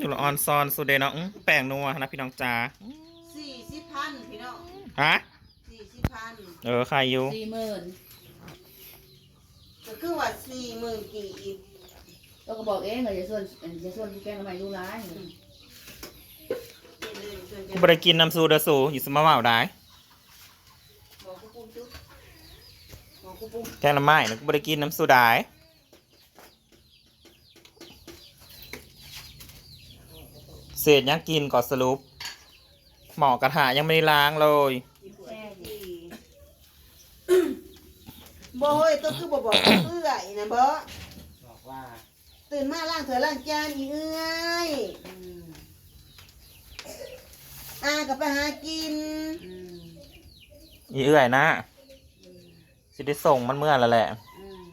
อยู่ละออนซอนสุดเดเนาะอื้อแป้งนัวนะพี่น้องจ๋าสี่สิบพันพี่น้องฮะสี่สิบพันเออใครอยู่สี่หมื่นก็คือว่าสี่หมื่นกี่อีกก็ก็บอกเองเลยจะส่วนจะส่วนที่แกงทำไมรู้ร้ายเดือนเดือนเดือนกูบ่ได้กินน้ำซูเดอซูอยู่สมาว่าวได้บอกกูปุ้มจุ๊บบอกกูปุ้มแกงละไม้นะกูบ่ได้กินน้ำซูได้ เศษยังกินก่อนสรุป หมอกระทะยังไม่ได้ล้างเลยแช่ดีบ่เฮ้ยก็คือบ่บอกเอื้อยนะบ่บอกว่า ตื่นมาล้างเถือล้างจานอีเอื้อยอืมอาก็ไปหากินอืมอีเอื่อยนะสิได้ส่งมันเมื่อแล้วแหละ อืม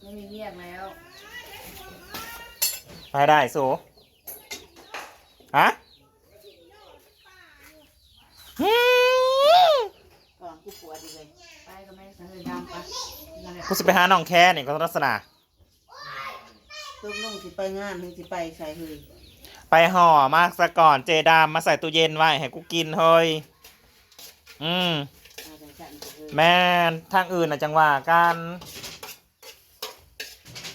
ไม่มีเงียบแล้ว ไปได้สูฮะอืมก่อนกูปวดอีกเลยไปก็ไม่สะเทือนดำปะนั่นแหละกูสิไปหาน้องแค่นี่ก็ลักษณะตกลงสิไปงานหรือสิไปใส่เฮ้ยไปห่อมากซะก่อนเจดามมาใส่ตู้เย็นไว้ให้กูกินเฮ้ยอืมเอาจังจันก็เฮ้ยแม่นทางอื่นนะจังหวะกัน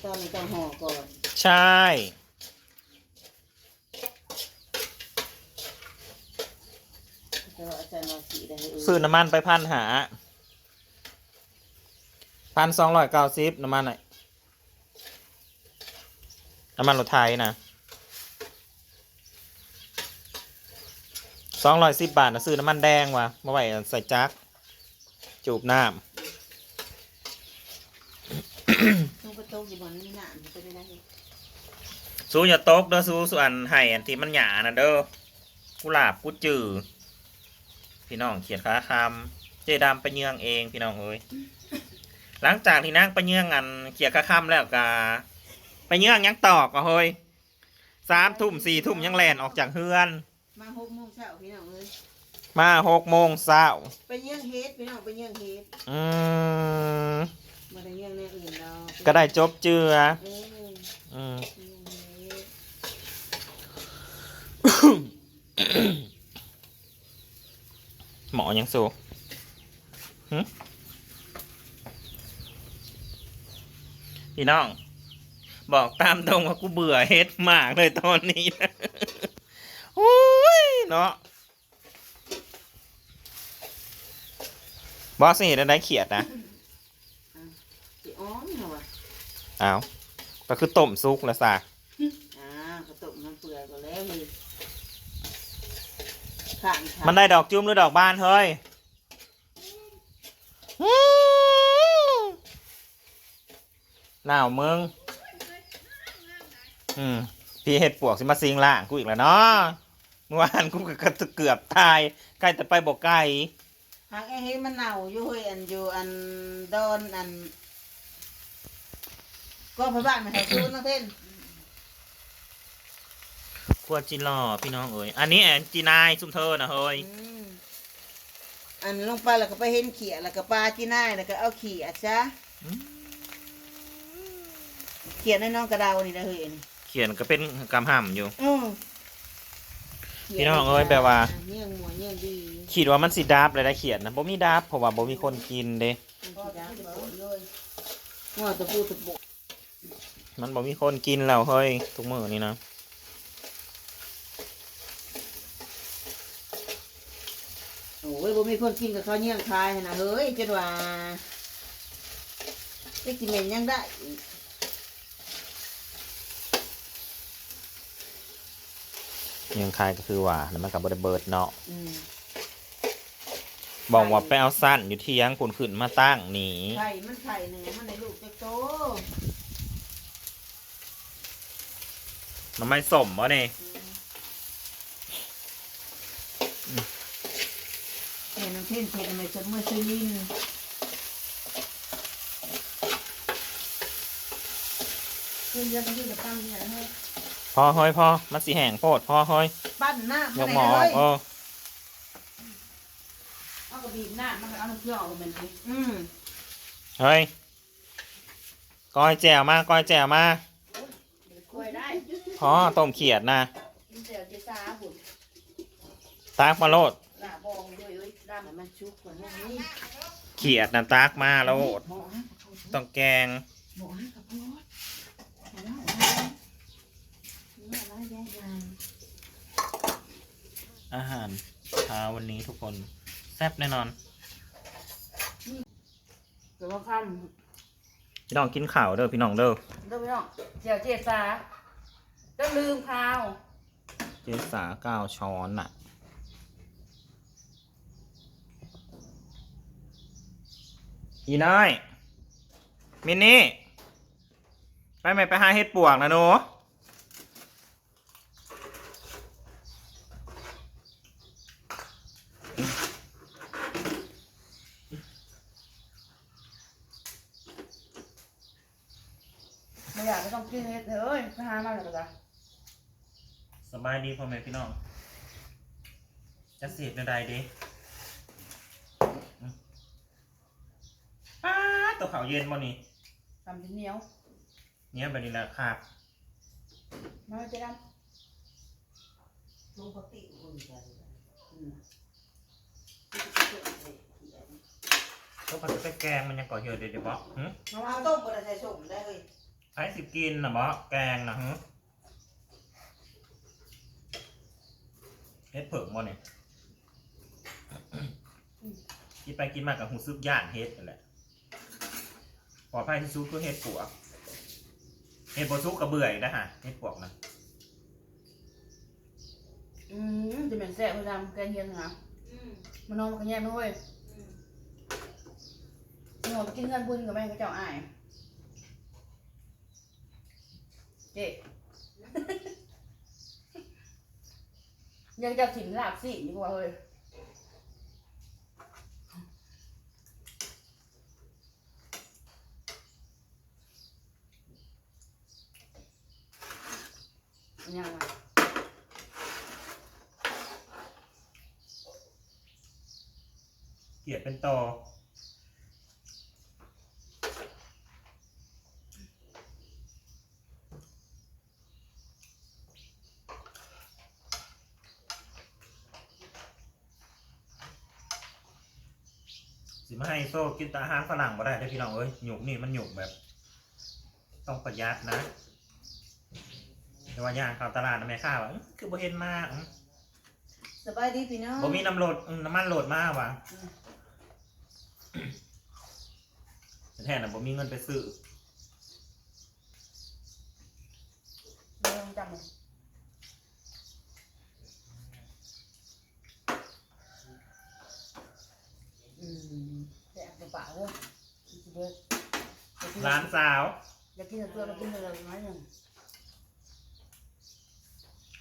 ตอนนี้ต้องห่อก่อน ใช่ แต่ว่าอาจารย์เราสีได้ให้เอ้ยซื้อน้ำมันไปพันหาพันสองร้อยเก้าสิบน้ำมันไหนน้ำมันรถไทยนะสองร้อยสิบบาทนะซื้อน้ำมันแดงว่ะมาไว้ใส่จัก จูบน้ต้องกระโตกอยู่บนนี้หนามไปได้ได้เลยำสู้อย่าตกเด้อสู้ส่วนไห่อันที่มันหยานะเด้อกุหลาบกุจือ พี่น้องเขียนค้าคำเจดามไปเยืองเองพี่น้องเอ้ยหลังจากที่นั่งไปเยืองอันเขียนค้าคำแล้วกาไปเยืองยังตอกอะเฮ้ยสามทุ่มสี่ทุ่มยังแลนออกจากเฮือน มาหกโมงเช้าพี่น้องเลยมาหกโมงเช้าไปเยี่ยงเฮ็ดพี่น้องไปเยี่ยงเฮ็ดอืมมาได้เยี่ยงในอื่นเราก็ได้จบเจือเอออืม เยี่ยงเฮ็ด หมอยังสู้หึพี่น้อง บอกตามตรงว่ากูเบื่อเฮ็ดมากเลยตอนนี้นะโอ้ยเนาะบอสเห็นอะไรเขียดนะสิอ้อมเหรอวะอ้าวก็คือต้มซุกแล้วสะ อ่ากระตุกมันเปื่อยก็แล้วเลย ข้างทางมันได้ดอกจุ้มหรือดอกบานเฮ้ยหนาวมึง อืม พี่เห็ดปวกสิมาซิงล่างกูอีกแล้วเนาะเมื่อวานกูก็เกือบตายใกล้แต่ไปบอกไก่หางไอ้เฮ็ดมันเน่าอยู่เฮ้ยอันอยู่อันดอนอัน ก็พระบ้านมาให้ซูนน้องเท่น ขวดจินรอพี่น้องเอ้ยอันนี้แอนจีนายซุมเธอนะเฮ้ยอืมอันลงไปแล้วก็ไปเห็นเขียแล้วก็ปลาที่น่ายแล้วก็เอาเขียซะเขียในน้องกระดาวนี่นะเฮ้ยอันนี้เขียนก็เป็นกำห่ำอยู่ อือพี่น้องเอ้ยแปลว่าเงี้ยงหมัวเงี้ยงดีคิดว่ามันสิดับเลยนะเขียนนะบ่มีดับเพราะว่าบ่มีคนกินเด้ก็จะโดนเลยหัวตะปูตะบุมันบ่มีคนกินแล้วเฮ้ยทุกมื้อนี่นะ อ้ยบ่มีคนกินกับข้าวเงี้ยงคายหั่นนะเฮ้ยจนว่าจะกินเหม็นยังได้อีกยังคายก็คือว่าแล้วมันก็บ่ได้เบิดเนาะอืมบอกว่าไปเอาสั้นอยู่เที่ยงคุณขึ้นมาตั้งหนีไข่มันไข่หนึ่งมันในลูกจะโตมันไม่สมบ่นี่เห็นน้ำเพ่นเพ่นไม่ สมมือซื้อลินเพิ่นจะไปที่กับปั้มที่ไหนให้พอเฮ้ยพอมันสิแห้งโพดพอเฮ้ยปั้นหน้ายกหมอออก เออเอากระบีบหน้ามันก็เอาน้ำเกลือออกมาเป็นอืมเฮ้ยก้อยแจวมาก้อยแจวมาพอต้มเขียดนะ กินเสียวเจซ่าหุ่นตากมาโลดหน้าบอง ด้วยเอ้ยดำให้มันชุกกว่านี้เขียดนะตากมาโลดหมอฮะต้องแกงหมอฮะกับพ่อหมอฮะหมอฮะนี่อะไรยังไงอาหารเช้าวันนี้ทุกคนแซ่บแน่นอนเดี๋ยวว่าค่พี่น้องกินข่าวเด้อพี่น้องเด้อำเดี๋ยวพี่น้องเสียวเจซ่าต้องลืมข้าว เจสาเก้าช้อนน่ะ อีน้อยมินนี่ ไปไหมไปหาเห็ดปวกนะหนูไม่อยากไม่ต้องกินเฮ็ดเอ้ยไปหามาเลยจ้ะสบายดีพ่อแม่พี่น้องจะเสียบในใดดีอืมป้าดตัวเขาวเย็นบ่นี่ทำเป็นเหนียวเนี่ยแบบนี้แหละครับมาเจ๊ดลงปกติคนกันำอืมตัวเขาจะไปแกงมันยังก่อเหตุเดี๋ยวบอกหึเอาต้มบนใส่ส้มได้เลยใช้สิกินนะบอแกงนะหึเฮ็ดเผิกบ่เนี่ยกินไปกินมากับหูซึบย่านเฮ็ดนั่นแหละป ลอดภัยที่สุดคือเฮ็ดปวกเฮ็ดบ่ซุกกระเบื่อยนะฮะเฮ็ดปวกนะอืมจะเป็นแซ่บพี่ดำแกงเฮียนนะอืมมันนอนมันก็แย่ไม่เว้ยอืมมันนอนกินเงินบุญกับแม่ก็เจ้าอายเจ๊ยังจะถิ่นลาบสิดีกว่าเฮ้ยยังไง เกลียดเป็นตอ สิมาให้โซ่กินแต่อาหารฝรั่งบ่ได้เด้อพี่น้องเอ้ยหยุกนี่มันหยุกแบบ ต้องประหยัดนะแต่ว่าย่างเข้าวตลาดนะแม่ข้าวว่าอื้อคือบ่เห็นมาอื้อสบายดีพี่น้องบ่มีน้ำโหลดอื้อน้ำมันโหลดมาว่ะแต่แท้น่ะบ่มีเงินไปซื้อไม่ต้องจำเลยอืม แซ่ป่าเลยเดี๋ยวเยวกินร้านสาว อยากกินตัวเรากินแต่เราน้อยหนึ่ง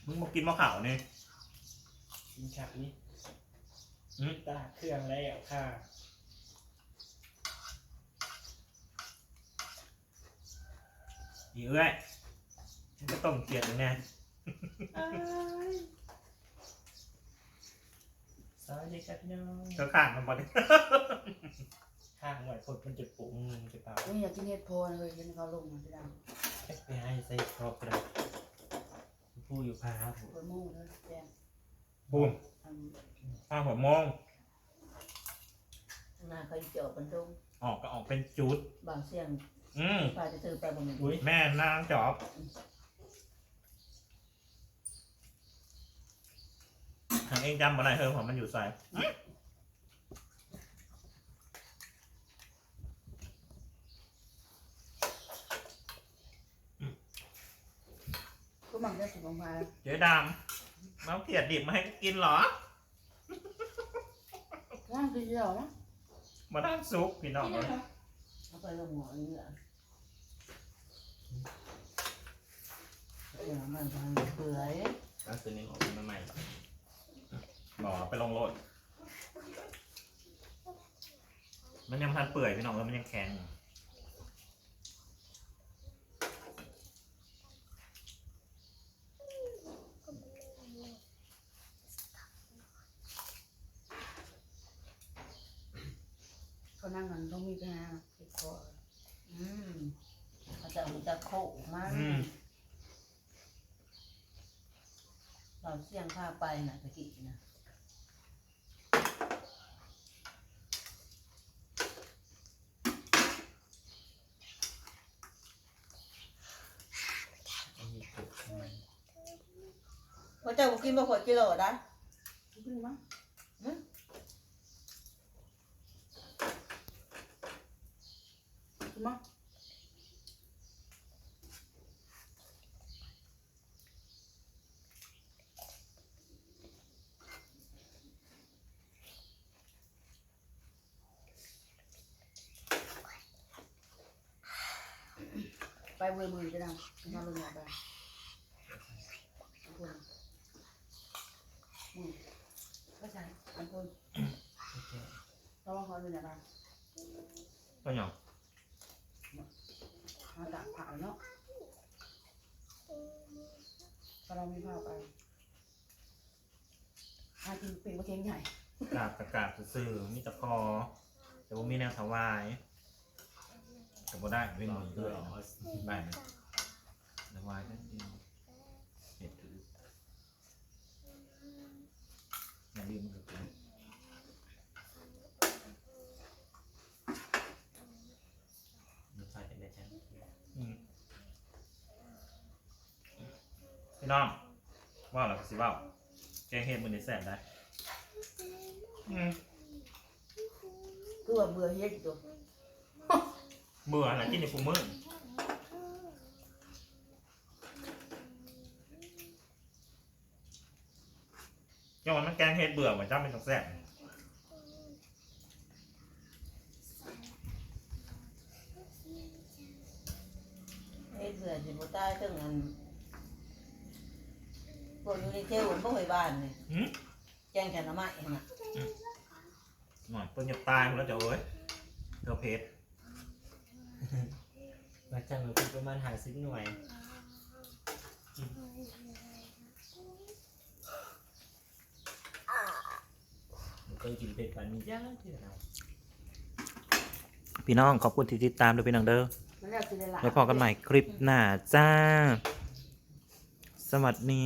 มึงบ่กินมะขาวนี่กินขับนี้ตาเครื่องแล้วค่ะ อีเอ้ยมันก็ต้องเกลียดแน่สวัสดีครับพี่น้องก็ข้างมันบ่ได้ ข้างหน่อยคนมันจะปรุงมันจะเปล่านี่อยากกินเห็ดโพนเลยกินเขาลงมาจะดังไปให้ใส่ครอบกระดาษผู้อยู่พาผมเปิดโม่เลยแจ้งบูมอืมข้าวหัวมองหน้าเขาเจาะเป็นตรงออกก็ออกเป็นจุด บางเสียงอืมพาจะซื้อไปบนนี้อุ้ยแม่นางจอบทางเองจำอะไรเฮิมของมันอยู่ใส่ก็มันจะสุกลงมา เจ๊ดำน้ำเกลียดดิบมาให้กินเหรอว่างกินเดียวนะมาด้านซุปพี่น้องเลยเอาไปลงหมอนี่แหละเดี๋ยวมันทำเปื่อยร้านซื้อนี้ของมันใหม่บอกเอาไปลงโลดมันยังพันเปื่อยพี่น้องแล้วมันยังแข็งเขานั่งกันต้องมีปัญหาเห็ดโพน อืมเขาจะเอาจะโคกมาอืมเราเสี่ยงพาไปนะตะกี้นะอันนี้ปลูกทำไมว่าเจ้าบ่กินบ่ขวดกิโลได้ขึ้นมั้งขึ้น มั้งไปเบื่อมือจะดังนอนลงมาไปอันคนอืมก็ใช่อันคนโอเคระวังเขาดูหน่อยนะก็หยองหาตากผ่าเนาะก็เรามีผ้าไปหากินเป็นประเทศใหญ่กราบกระกราบซื่อๆมีแตะพอแต่ว่ามีแนวถวาย แต่บ่ได้เป็นหมือด้วยนะได้ไหมถวายนั่นเองเห็ดถืออย่าลืมมันก็รสชาติเป็นแบบนั้นอืมพี่น้องว่าวหรอสิว่าวแกงเห็ดมือในแสบได้ อืมคือว่าเบื่อ เฮ็ดอยู่เบื่ออะไรกินในฟูมือย้อนมันแกงเห็ดเบื่อเหมือนจ้าเป็นตกแสบเฮ็ดเบื่อสิบ่ตายถึงอันพวกอยู่ในเทวบ่ไปบ้านนี่หืมแจ้งแค่น้ำไม้น่ะหน่อยเปิ้ลจะตายหมดแล้วจะเอ้ยเธอเพชร มาจังเลยคุณประมาณหาสิบหน่วยมันเคยกินเผ็ดปานนี้ย่างที่ไหนพี่น้องขอบคุณที่ติดตามด้วยพี่น้องเด้อมันแล้วสิได้หลายไว้พอกันใหม่คลิปหน้าจ้า สวัสดี